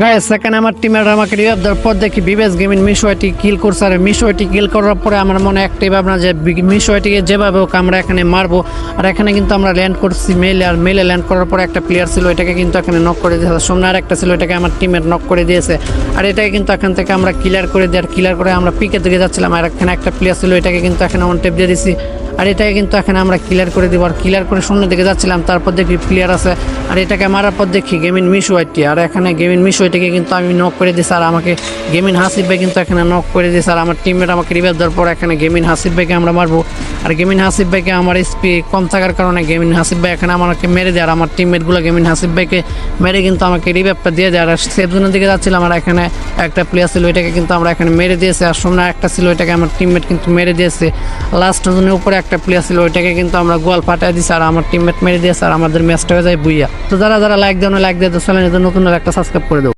গায়ে সেখানে আমার টিমের আমাকে রিভাইভ দেওয়ার পর দেখি বিবেস গেমিং মিশোয়াটি কিল করছে। আর মিশোয়াটি কিল করার পরে আমার মনে একটাই ভাবনা যে মিশোয়াটিকে যেভাবে হোক আমরা এখানে মারবো। আর এখানে কিন্তু আমরা ল্যান্ড করছি মেলে আর মেলে ল্যান্ড করার পরে একটা প্লেয়ার ছিল, এটাকে কিন্তু এখানে নক করে দিয়েছে। সামনে আর একটা ছিল, এটাকে আমার টিমের নক করে দিয়েছে। আর এটাকে কিন্তু এখান থেকে আমরা ক্লিয়ার করে দিই। আর ক্লিয়ার করে আমরা পিকে দিকে যাচ্ছিলাম। আর এখানে একটা প্লেয়ার ছিল, এটাকে কিন্তু এখানে অন টেপ দিয়ে দিছি। আর এটাকে কিন্তু এখানে আমরা ক্লিয়ার করে দিব। আর ক্লিয়ার করে শূন্য দিকে যাচ্ছিলাম। তারপর দেখি প্লেয়ার আছে। আর এটাকে মারার পর দেখি গেমিন মিস ওয়াইটি আর এখানে গেমিন মিস ওয়াইটিকে কিন্তু আমি নক করে দিই আর আমাকে গেমিন হাসিফ ভাই কিন্তু এখানে নক করে দিয়েছে আর আমার টিমমেট আমাকে রিভাইভ দেওয়ার পর এখানে গেমিন হাসিফ ভাইকে আমরা মারবো। আর গেমিন হাসিফ ভাইকে আমার স্পি কম থাকার কারণে গেমিন হাসিফ ভাই এখানে আমাকে মেরে দেয় আর আমার টিমমেটগুলো গেমিন হাসিফ ভাইকে মেরে কিন্তু আমাকে রিভাইভটা দিয়ে দেয়। আর সেফ জোনের দিকে যাচ্ছিলাম আর এখানে একটা প্লেয়ার ছিল ওইটাকে কিন্তু আমরা এখানে মেরে দিয়েছে আর সামনে একটা ছিল ওইটাকে আমার টিমমেট কিন্তু মেরে দিয়েছে। লাস্ট জোনের উপরে একটা প্লেয়ার ছিল ওইটাকে কিন্তু আমরা গোয়াল ফাটাই দিয়েছি আর আমার টিমমেট মেরে দিয়েছে আর আমাদের ম্যাচটা হয়ে যায় বুইয়া। তো যারা যারা লাইক দেওয়া লাইক দিয়ে তো চ্যানেলে নতুন একটা সাবস্ক্রাইব করে দেবো